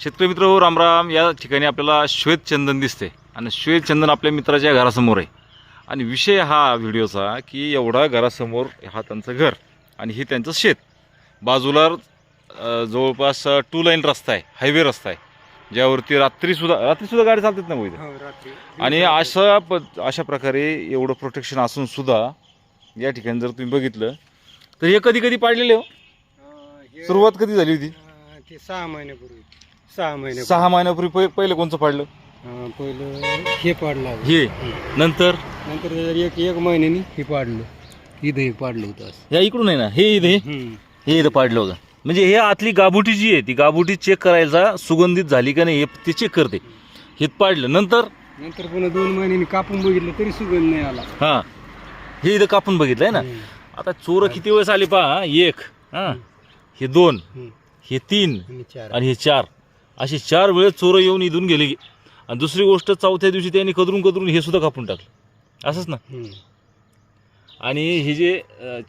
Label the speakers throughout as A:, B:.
A: शेतकरी मित्र हो रामराम या ठिकाणी आपल्याला श्वेत चंदन दिसते. आणि श्वेत चंदन आपल्या मित्राच्या घरासमोर आहे. आणि विषय हा व्हिडिओचा की एवढा घरासमोर हा त्यांचं घर आणि हे त्यांचं शेत. बाजूला जवळपास टू लाईन रस्ता आहे हायवे रस्ता आहे. ज्यावरती रात्रीसुद्धा रात्रीसुद्धा गाडी चालतात ना वैद्य
B: हो
A: आणि अशा प अशा प्रकारे एवढं प्रोटेक्शन असून सुद्धा या ठिकाणी जर तुम्ही बघितलं तर हे कधी कधी पाडलेले हो? सुरुवात कधी झाली होती?
B: सहा महिन्यापूर्वी सहा महिन्यापूर्वी
A: सहा महिन्यापूर्वी पहि- पहिलं कोणचं पाडलं?
B: अं, पहिलं हे पाडलं.
A: हे. नंतर?
B: नंतर एक एक महिन्यानी हे पाडलं. इथं हे पाडलं होतं असं.
A: या इकडून आहे ना? हे इथे
B: हं.
A: हे इथं पाडलं होतं. म्हणजे हे आतली गाभुटी जी आहे ती गाभुटी चेक करायचा सुगंधित झाली का नाही हे ते चेक करते. हे पाडलं. नंतर?
B: नंतर पुन्हा दोन महिन्यांनी कापून बघितलं तरी सुगंध नाही आला.
A: हा. हे इथं कापून बघितलंय ना?
B: हं.
A: आता चोर किती वेळेस आले पहा? एक हा. हे दोन
B: हं.
A: हे तीन
B: आणि चार.
A: आणि हे चार. असे चार वेळेस चोरं येऊन इथून गेले. की आणि दुसरी गोष्ट चौथ्या दिवशी त्यांनी कदरून कदरून हे सुद्धा कापून टाकलं. असंच ना. आणि हे जे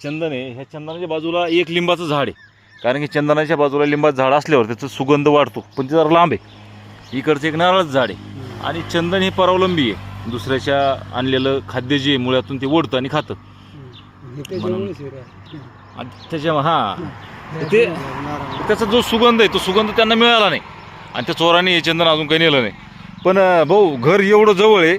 A: चंदन आहे ह्या चंदनाच्या बाजूला एक लिंबाचं झाड आहे. कारण की चंदनाच्या बाजूला लिंबाचं झाड असल्यावर त्याचा सुगंध वाढतो. पण ते जरा लांब आहे. इकडचं एक नारळाचं झाड आहे. आणि चंदन हे परावलंबी आहे. दुसऱ्याच्या आणलेलं खाद्य जे आहे, मुळ्यातून ते ओढतं आणि खातं. त्याच्या हां ते-. त्याचा जो सुगंध आहे तो सुगंध त्यांना मिळाला नाही. आणि त्या चोराने हे चंदन अजून काही नेलं नाही. पण भाऊ घर एवढं जवळ आहे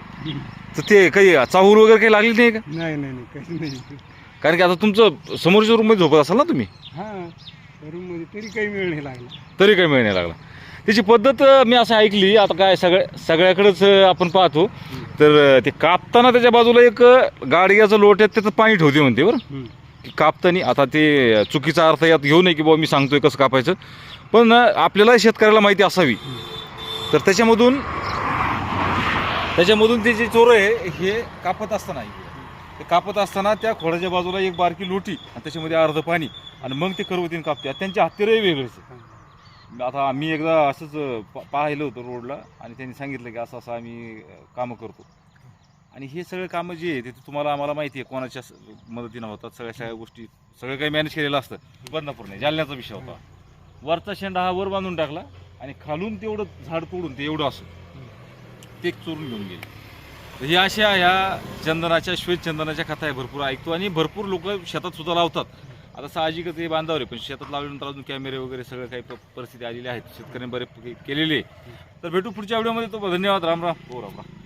A: तर ते काही चाहूल वगैरे काही लागली नाही का?
B: नाही नाही नाही काही नाही.
A: कारण की आता तुमचं समोरच्या रूममध्ये झोपत असाल ना तुम्ही?
B: हा तरी काही वेळ नाही लागला.
A: तरी काही मिळणे लागला. त्याची पद्धत मी असं ऐकली आता काय सगळ्या सगळ्याकडेच आपण पाहतो. तर ते कापताना त्याच्या बाजूला एक गाडग्याचं लोट आहे त्याचं पाणी ठेवते म्हणते बरं. की कापताना आता ते चुकीचा अर्थ यात घेऊ नये की बाबा मी सांगतोय कसं कापायचं. पण आपल्याला शेतकऱ्याला माहिती असावी. तर त्याच्यामधून त्याच्यामधून ते जे चोर आहे हे कापत असताना ते कापत असताना त्या खोडाच्या बाजूला एक बारकी लोटी आणि त्याच्यामध्ये अर्ध पाणी आणि मग ते करवतीने कापते. त्यांचे हत्यारही वेगळेच आता आम्ही एकदा असंच पा- पाहिलं होतं रोडला आणि त्यांनी सांगितलं की असं असं आम्ही कामं करतो. आणि हे सगळे कामं जे आहे ते तुम्हाला आम्हाला माहिती आहे कोणाच्या मदतीनं होतात सगळ्या सगळ्या गोष्टी सगळं काही मॅनेज केलेलं असतं. बदनापूर नाही जालन्याचा विषय होता. वरचा शेंडा हा वर बांधून टाकला आणि खालून तेवढं झाड तोडून ते एवढं असं. ते चोरून घेऊन गेले. तर हे अशा ह्या चंदनाच्या श्वेत चंदनाच्या कथा आहे भरपूर ऐकतो आणि भरपूर लोक शेतात सुद्धा लावतात. आता साहजिकच हे बांधावर आहे पण शेतात लावल्यानंतर अजून कॅमेरे वगैरे सगळं काही परिस्थिती आलेली आहेत. शेतकऱ्यांनी बरे केलेली आहे. तर भेटू पुढच्या व्हिडिओमध्ये तो धन्यवाद. राम राम. हो राम राम.